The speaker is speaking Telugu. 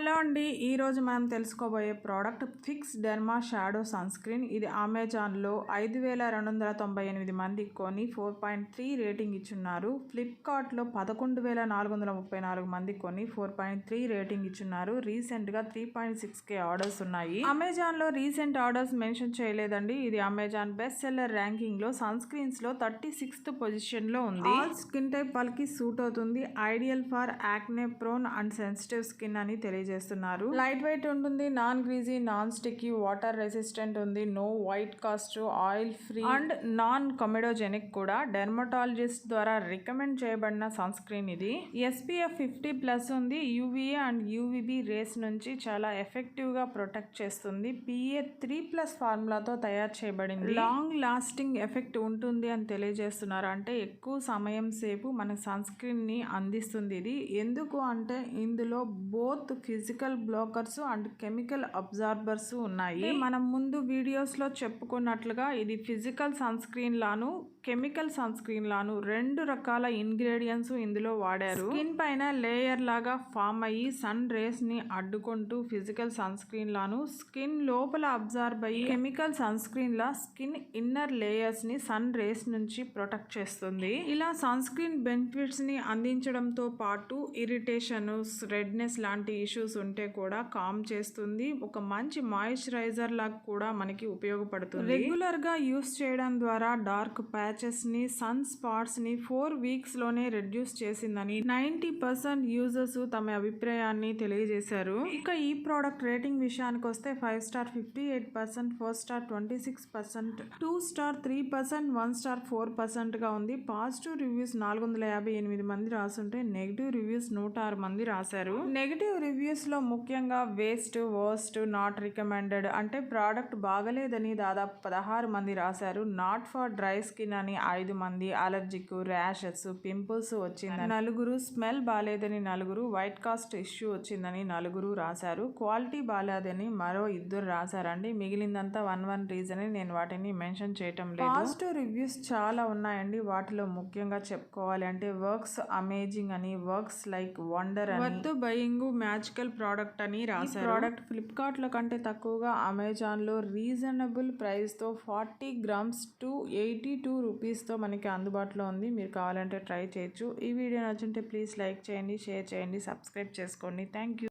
హలో అండి. ఈరోజు మనం తెలుసుకోబోయే product Fixderma shadow sunscreen ఇది అమెజాన్లో ఐదు వేల రెండు వందల తొంభై ఎనిమిది మంది కొని ఫోర్ పాయింట్ త్రీ రేటింగ్ ఇచ్చున్నారు. ఫ్లిప్కార్ట్లో పదకొండు వేల నాలుగు వందల ముప్పై నాలుగు మంది కొని ఫోర్ పాయింట్ త్రీ రేటింగ్ ఇచ్చున్నారు. రీసెంట్గా three point six K orders ఉన్నాయి. అమెజాన్లో రీసెంట్ ఆర్డర్స్ మెన్షన్ చేయలేదండి. ఇది అమెజాన్ బెస్ట్ సెల్లర్ ర్యాంకింగ్లో సన్ స్క్రీన్స్లో థర్టీ సిక్స్త్ పొజిషన్లో ఉంది. ఆల్ స్కిన్ టైప్ వాళ్ళకి సూట్ అవుతుంది. Ideal for acne prone and sensitive skin అని తెలియజేస్తున్నారు లైట్ వెయిట్ ఉంటుంది non greasy non sticky water resistant ఉంది no white cast oil free and non comedogenic కూడా డెర్మటాలజిస్ట్ ద్వారా రికమెండ్ చేయబడిన సన్ స్క్రీన్ ఇది ఎస్పీఎఫ్ ఫిఫ్టీ ప్లస్ ఉంది యూవీఏ అండ్ యూవీబీ రేస్ నుంచి చాలా ఎఫెక్టివ్గా ప్రొటెక్ట్ చేస్తుంది. పిఏ త్రీ ప్లస్ ఫార్ములాతో తయారు చేయబడింది. లాంగ్ లాస్టింగ్ ఎఫెక్ట్ ఉంటుంది అని తెలియజేస్తున్నారు. అంటే ఎక్కువ సమయం సేపు మన సన్ స్క్రీన్ని అందిస్తుంది ఇది. ఎందుకు అంటే ఇందులో both physical blockers and chemical absorbers ఉన్నాయి. మనం ముందు వీడియోస్లో చెప్పుకున్నట్లుగా ఇది ఫిజికల్ సన్ స్క్రీన్ లాను కెమికల్ సన్ స్క్రీన్ లాను రెండు రకాల ఇంగ్రీడియంట్స్ ఇందులో వాడారు. స్కిన్ పైన లేయర్ లాగా ఫామ్ అయ్యి సన్ రేస్ని అడ్డుకుంటూ ఫిజికల్ సన్ స్క్రీన్ లాను స్కిన్ లోపల అబ్జార్బ్ అయ్యి కెమికల్ సన్ స్క్రీన్ లా స్కిన్ ఇన్నర్ లేయర్స్ని సన్ రేస్ నుంచి ప్రొటెక్ట్ చేస్తుంది. ఇలా సన్ స్క్రీన్ బెనిఫిట్స్ని అందించడంతో పాటు ఇరిటేషన్ రెడ్నెస్ లాంటి ఇష్యూస్ ఉంటే కూడా కామ్ చేస్తుంది. ఒక మంచి మాయిశ్చరైజర్ లాగా కూడా మనకి ఉపయోగపడుతుంది. రెగ్యులర్గా యూస్ చేయడం ద్వారా డార్క్ ప్యాచెస్ ని సన్ స్పాట్స్ని ఫోర్ వీక్స్లోనే రెడ్యూస్ చేసిందని నైన్టీ పర్సెంట్ యూజర్స్ తమ అభిప్రాయాన్ని తెలియజేశారు. ఇక ఈ ప్రోడక్ట్ రేటింగ్ విషయానికి వస్తే five star fifty eight percent four star twenty six percent two star three percent one star four పర్సెంట్గా ఉంది. పాజిటివ్ రివ్యూస్ నాలుగు వందల యాభై ఎనిమిది మంది రాసుంటే నెగిటివ్ రివ్యూస్ నూట ఆరు మంది రాశారు. నెగిటివ్ రివ్యూస్లో ముఖ్యంగా వేస్ట్ వర్స్ట్ నాట్ రికమెండెడ్ అంటే ప్రోడక్ట్ బాగలేదని దాదాపు పదహారు మంది రాశారు. నాట్ ఫర్ డ్రై స్కిన్ అని ఐదు మంది అలర్జిక్ ర్యాషెస్ పింపుల్స్ వచ్చిందని నలుగురు స్మెల్ బాగాలేదని నలుగురు వైట్ కాస్ట్ ఇష్యూ వచ్చిందని నలుగురు రాశారు. క్వాలిటీ బాగాలేదని మరో ఇద్దరు రాశారండి. మిగిలిందంతా వన్ వన్ రీజన్ నేను వాటిని మెన్షన్ చేయటం లేదు. పాజిటివ్ రివ్యూస్ చాలా ఉన్నాయండి. వాటిలో ముఖ్యంగా చెప్పుకోవాలి అంటే వర్క్స్ అమేజింగ్ అని వర్క్స్ లైక్ వండర్ అని వర్త్ బయింగ్ మ్యాజికల్ ప్రోడక్ట్ అని రాశారు. ప్రోడక్ట్ ఫ్లిప్కార్ట్లో కంటే తక్కువగా అమెజాన్లో రీజనబుల్ ప్రైస్తో forty grams to eighty two రూపీస్తో మనకి అందుబాటులో ఉంది. మీరు కావాలంటే ట్రై చేయొచ్చు. ఈ వీడియో నచ్చుంటే ప్లీజ్ లైక్ చేయండి షేర్ చేయండి సబ్స్క్రైబ్ చేసుకోండి. Thank you